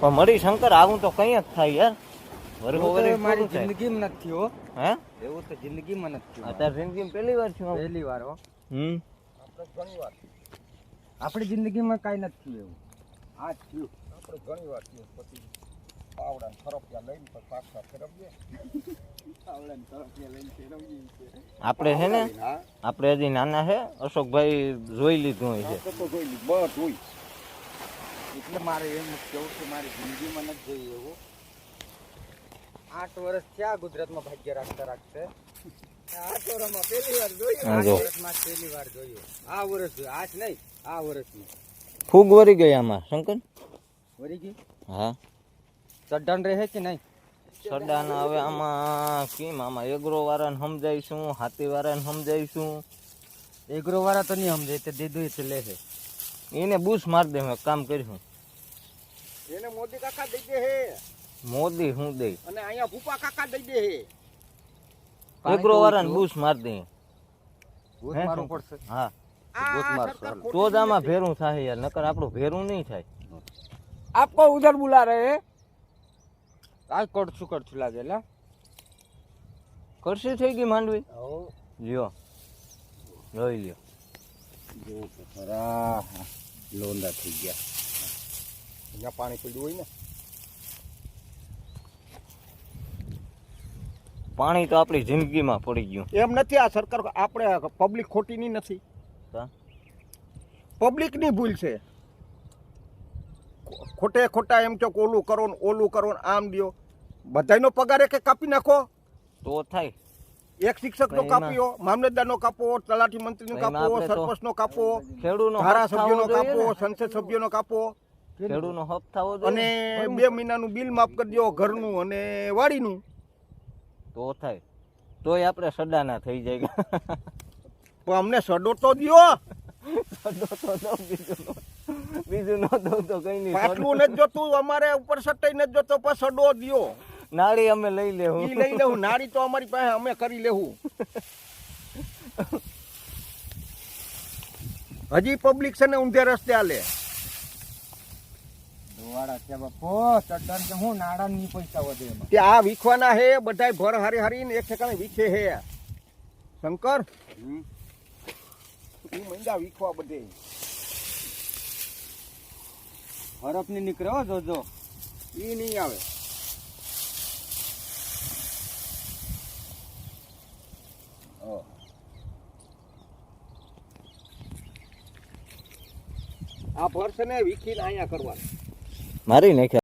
પણ મરી શંકર આવું તો કઈ જ થાય યાર. એવું મારી જિંદગીમાં નથી થયો હે. એવું તો જિંદગીમાં નથી અત્યારે જિંદગીમાં પહેલી વાર છું. પહેલી વાર હો. હમ. આપણી જિંદગીમાં કાંઈ નથી થયું એવું. આ થયું. આપણે ઘણી વાર થયું. પછી પાવડા ને ખરપિયા લઈને પછી પાછા ફેરવીએ. આપણે છે ને હા. આપણે હજી નાના છે અશોકભાઈ જોઈ લીધું હોય છે. બસ હોય. એટલે મારે એમ કેવું કે મારી જિંદગીમાં નથી જોયું એવું. આઠ વર્ષ થયા ગુજરાતમાં ભાગ્ય રાખતા રાખશે. આઠ વર્ષમાં પહેલી વાર જોયું આઠ વર્ષમાં પહેલી વાર જોયું આ વર્ષ જોયું આઠ નહીં આ વર્ષમાં ફૂગ વરી ગઈ આમાં શંકર? વળી ગઈ? હા. ચડ્ડાન રહે કે નહીં? ચડ્ડાન હવે આમાં કેમ? આમાં એગ્રો વાળાને સમજાવીશું હાથી વાળાને સમજાવીશું. એગ્રો વાળા તો નહીં સમજાય તે દીધું એટલે લે છે. એને બૂસ મારી દે હું કામ કરીશું. એને મોદી કાકા દઈ દે હે. મોદી હું દે અને અહીંયા ભૂપા કાકા દઈ દે હે. એગ્રો વાળાને બૂસ મારી દે. ભૂત મારવું પડશે. હા. ગોત માર તો જ આમાં ભેરું થાય યાર નકર આપણું ભેરું નહીં થાય. આપકો ઉધર બુલા રહે હે? આ કડછું કડછું લાગે લા? કરશે થઈ ગઈ માંડવી. લ્યો. લઈ લ્યો. જો ખરા. લોંડા થઈ ગયા. અહીંયા પાણી પડ્યું હોય ને. પાણી તો આપણી જિંદગીમાં પડી ગયું. એમ નથી આ સરકાર આપણે પબ્લિક ખોટીની નથી? પબ્લિકની ભૂલ છે. ખોટે ખોટા એમ છો ઓલું કરો ને ઓલું કરો ને આમ દો બધાયનો પગાર એક કાપી નાખો. તો થાય. એક શિક્ષક નો કાપ્યો મામલતદાર નો કાપો તલાટી મંત્રી નો કાપો સરપંચ નો કાપો ખેડૂનો નો કાપો સંસદ સંસદ સભ્યનો કાપો. ખેડૂનો હક થવો અને જોઈએ બે મહિનાનું બિલ માફ કરી દો ઘરનું અને વાડીનું. તો થાય. તોય આપણે સડાના થઈ જાય. પણ અમને સડો તો દ્યો. સડો તો દો બીજું નો- બીજું ન દઉં તો કઈ નહીં. પાટલું નથી જોતું અમારે ઉપર સટાઈ નથી જોતો પણ સડો દ્યો. નાળી અમે લઈ લેવું. એ લઈ લેવું. નાળી તો અમારી પાસે અમે કરી લેવું. હજી પબ્લિક છે ને ઊંધે રસ્તે હાલે. દોવાડા છે બાપો ચડ્ડાણ કે હું નાડા ની પૈસા વધે તે આ વીખવાના હે બધાય ભર હારી હારીને એક ઠેકાણે વીખે હે. શંકર? ઈ મંદા વીખવા બધે. હરફની નીકળ્યો જોજો. ઈ નહીં આવે. આ ભર છે ને વિખીને અહીંયા કરવાનું. મારી નાખ્યા